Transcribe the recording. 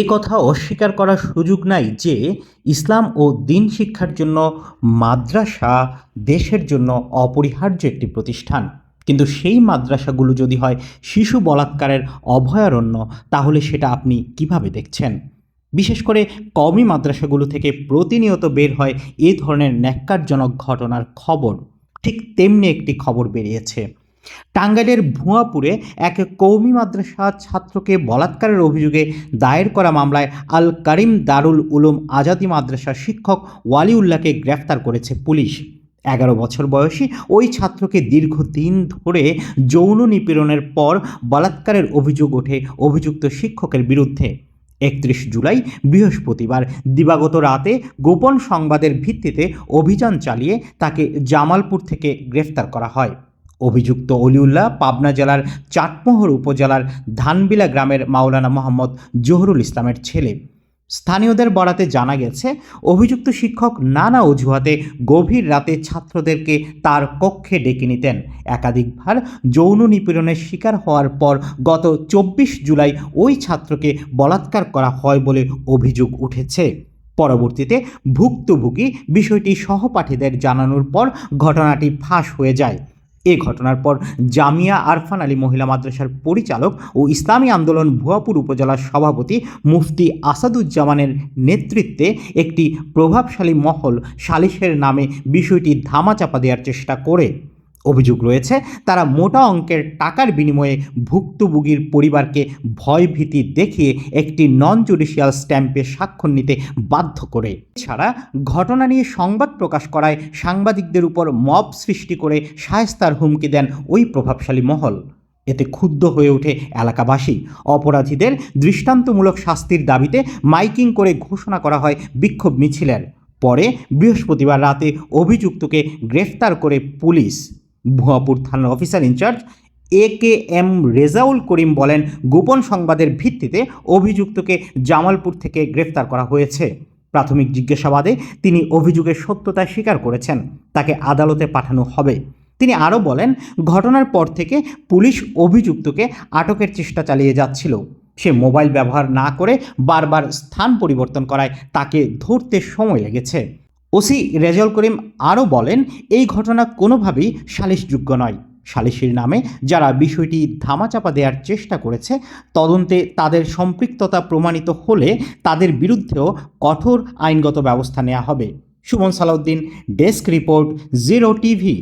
এ কথা অস্বীকার করার সুযোগ নাই যে ইসলাম ও দিন শিক্ষার জন্য মাদ্রাসা দেশের জন্য অপরিহার্য একটি প্রতিষ্ঠান। কিন্তু সেই মাদ্রাসাগুলো যদি হয় শিশু বলাৎকারের অভয়ারণ্য, তাহলে সেটা আপনি কীভাবে দেখছেন? বিশেষ করে কওমি মাদ্রাসাগুলো থেকে প্রতিনিয়ত বের হয় এ ধরনের ন্যাক্কারজনক ঘটনার খবর। ঠিক তেমনি একটি খবর বেরিয়েছে। টাঙ্গাইলের ভুয়াপুরে এক কৌমি মাদ্রাসা ছাত্রকে বলাৎকারের অভিযোগে দায়ের করা মামলায় আল কারিম দারুল উলুম আজাদি মাদ্রাসার শিক্ষক ওয়ালিউল্লাহকে গ্রেফতার করেছে পুলিশ। এগারো বছর বয়সী ওই ছাত্রকে দীর্ঘদিন ধরে যৌন নিপীড়নের পর বলাৎকারের অভিযোগ ওঠে অভিযুক্ত শিক্ষকের বিরুদ্ধে। একত্রিশ জুলাই, বৃহস্পতিবার দিবাগত রাতে গোপন সংবাদের ভিত্তিতে অভিযান চালিয়ে তাকে জামালপুর থেকে গ্রেফতার করা হয়। অভিযুক্ত অলিউল্লাহ পাবনা জেলার চাটমোহর উপজেলার ধানবিলা গ্রামের মাওলানা মোহাম্মদ জহুরুল ইসলামের ছেলে। স্থানীয়দের বরাতে জানা গেছে, অভিযুক্ত শিক্ষক নানা অজুহাতে গভীর রাতে ছাত্রদেরকে তার কক্ষে ডেকে নিতেন। একাধিকবার যৌন নিপীড়নের শিকার হওয়ার পর গত চব্বিশ জুলাই ওই ছাত্রকে বলাৎকার করা হয় বলে অভিযোগ উঠেছে। পরবর্তীতে ভুক্তভোগী বিষয়টি সহপাঠীদের জানানোর পর ঘটনাটি ফাঁস হয়ে যায়। এ ঘটনার পর জামিয়া আরফান আলী মহিলা মাদ্রাসার পরিচালক ও ইসলামী আন্দোলন ভুয়াপুর উপজেলার সভাপতি মুফতি আসাদুজ্জামানের নেতৃত্বে একটি প্রভাবশালী মহল সালিশের নামে বিষয়টি ধামাচাপা দেওয়ার চেষ্টা করে। অভিযোগ রয়েছে, তারা মোটা অঙ্কের টাকার বিনিময়ে ভুক্তভোগীর পরিবারকে ভয়ভীতি দেখিয়ে একটি নন জুডিশিয়াল স্ট্যাম্পে স্বাক্ষর নিতে বাধ্য করে। এছাড়া ঘটনা নিয়ে সংবাদ প্রকাশ করায় সাংবাদিকদের উপর মব সৃষ্টি করে শায়েস্তার হুমকি দেন ওই প্রভাবশালী মহল। এতে ক্ষুব্ধ হয়ে ওঠে এলাকাবাসী। অপরাধীদের দৃষ্টান্তমূলক শাস্তির দাবিতে মাইকিং করে ঘোষণা করা হয় বিক্ষোভ মিছিলের। পরে বৃহস্পতিবার রাতে অভিযুক্তকে গ্রেফতার করে পুলিশ। ভুয়াপুর থানার officer in charge A K M Rezaul Karim বলেন, গোপন সংবাদের ভিত্তিতে অভিযুক্তকে জামালপুর থেকে গ্রেফতার করা হয়েছে। প্রাথমিক জিজ্ঞাসাবাদে তিনি অভিযোগের সত্যতা স্বীকার করেছেন, তাকে আদালতে পাঠানো হবে। তিনি আরও বলেন, ঘটনার পর থেকে পুলিশ অভিযুক্তকে আটকের চেষ্টা চালিয়ে যাচ্ছিল। সে মোবাইল ব্যবহার না করে বারবার স্থান পরিবর্তন করায় তাকে ধরতে সময় লেগেছে। ওসি রেজাউল করিম আরও বলেন, এই ঘটনা কোনোভাবেই সালিশযোগ্য নয়। সালিশির নামে যারা বিষয়টি ধামাচাপা দেওয়ার চেষ্টা করেছে, তদন্তে তাদের সম্পৃক্ততা প্রমাণিত হলে তাদের বিরুদ্ধেও কঠোর আইনগত ব্যবস্থা নেওয়া হবে। Suman Salauddin, desk report, zero TV.